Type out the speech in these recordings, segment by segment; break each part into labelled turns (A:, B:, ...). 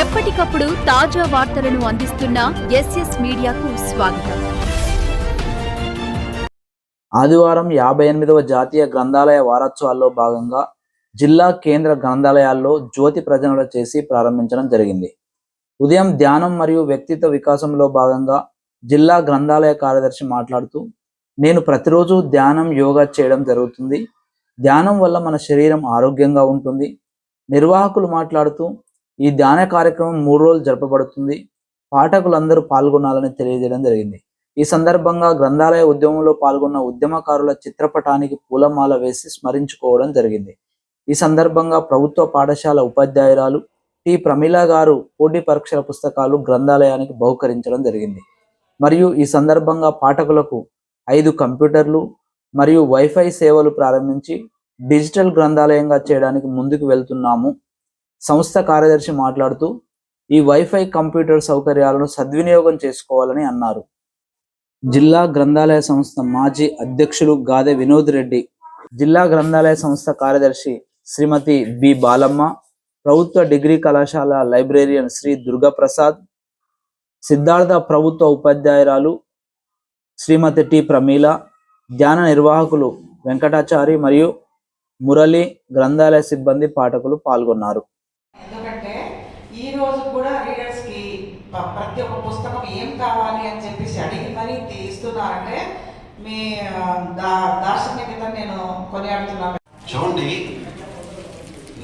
A: ఎప్పటికప్పుడు తాజా వార్తలను అందిస్తున్న ఎస్ఎస్ మీడియాకు స్వాగతం.
B: ఆదివారం యాభై ఎనిమిదవ జాతీయ గ్రంథాలయ వారోత్సవాల్లో భాగంగా జిల్లా కేంద్ర గ్రంథాలయాల్లో జ్యోతి ప్రజనలు చేసి ప్రారంభించడం జరిగింది. ఉదయం ధ్యానం మరియు వ్యక్తిత్వ వికాసంలో భాగంగా జిల్లా గ్రంథాలయ కార్యదర్శి మాట్లాడుతూ నేను ప్రతిరోజు ధ్యానం యోగా చేయడం జరుగుతుంది. ధ్యానం వల్ల మన శరీరం ఆరోగ్యంగా ఉంటుంది. నిర్వాహకులు మాట్లాడుతూ ఈ ధ్యాన కార్యక్రమం మూడు రోజులు జరపబడుతుంది. పాఠకులందరూ పాల్గొనాలని తెలియజేయడం జరిగింది. ఈ సందర్భంగా గ్రంథాలయ ఉద్యమంలో పాల్గొన్న ఉద్యమకారుల చిత్రపటానికి పూలమాల వేసి స్మరించుకోవడం జరిగింది. ఈ సందర్భంగా ప్రభుత్వ పాఠశాల ఉపాధ్యాయురాలు టి. ప్రమీల గారు పోటీ పరీక్షల పుస్తకాలు గ్రంథాలయానికి బహుకరించడం జరిగింది. మరియు ఈ సందర్భంగా పాఠకులకు ఐదు కంప్యూటర్లు మరియు వైఫై సేవలు ప్రారంభించి డిజిటల్ గ్రంథాలయంగా చేయడానికి ముందుకు వెళ్తున్నాము. సంస్థ కార్యదర్శి మాట్లాడుతూ ఈ వైఫై కంప్యూటర్ సౌకర్యాలను సద్వినియోగం చేసుకోవాలని అన్నారు. జిల్లా గ్రంథాలయ సంస్థ మాజీ అధ్యక్షులు గాదె వినోద్ రెడ్డి జిల్లా గ్రంథాలయ సంస్థ కార్యదర్శి శ్రీమతి బి బాలమ్మ ప్రభుత్వ డిగ్రీ కళాశాల లైబ్రేరియన్ శ్రీ దుర్గాప్రసాద్ సిద్ధార్థ ప్రభుత్వ ఉపాధ్యాయురాలు శ్రీమతి టి ప్రమీల ధ్యాన నిర్వాహకులు వెంకటాచారి మరియు మురళి గ్రంథాలయ సిబ్బంది పాఠకులు పాల్గొన్నారు
C: ఎందుకంటే ఈ రోజు కూడా రీడర్స్కి ప్రతి ఒక్క పుస్తకం ఏం కావాలి అని చెప్పేసి అడిగి మరీ తీస్తున్నారంటే మీ దా దార్శనికత నేను కొనియాడుతున్నాను.
D: చూడండి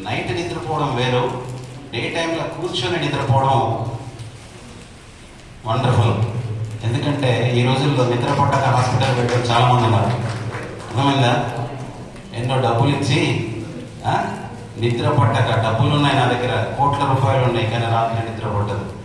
D: నైట్ నిద్రపోవడం వేరు డే టైంలో కూర్చొని నిద్రపోవడం వండర్ఫుల్. ఎందుకంటే ఈ రోజుల్లో నిద్ర పట్టక హాస్పిటల్ పెట్టడం చాలా మంది ఉన్నారు. అర్థమైందా? ఎన్నో డబ్బులు ఇచ్చి నిద్ర పట్టక డబ్బులు ఉన్నాయి నా దగ్గర. కోట్ల రూపాయలు ఉన్నాయి కానీ రాత్రి నిద్ర పట్టదు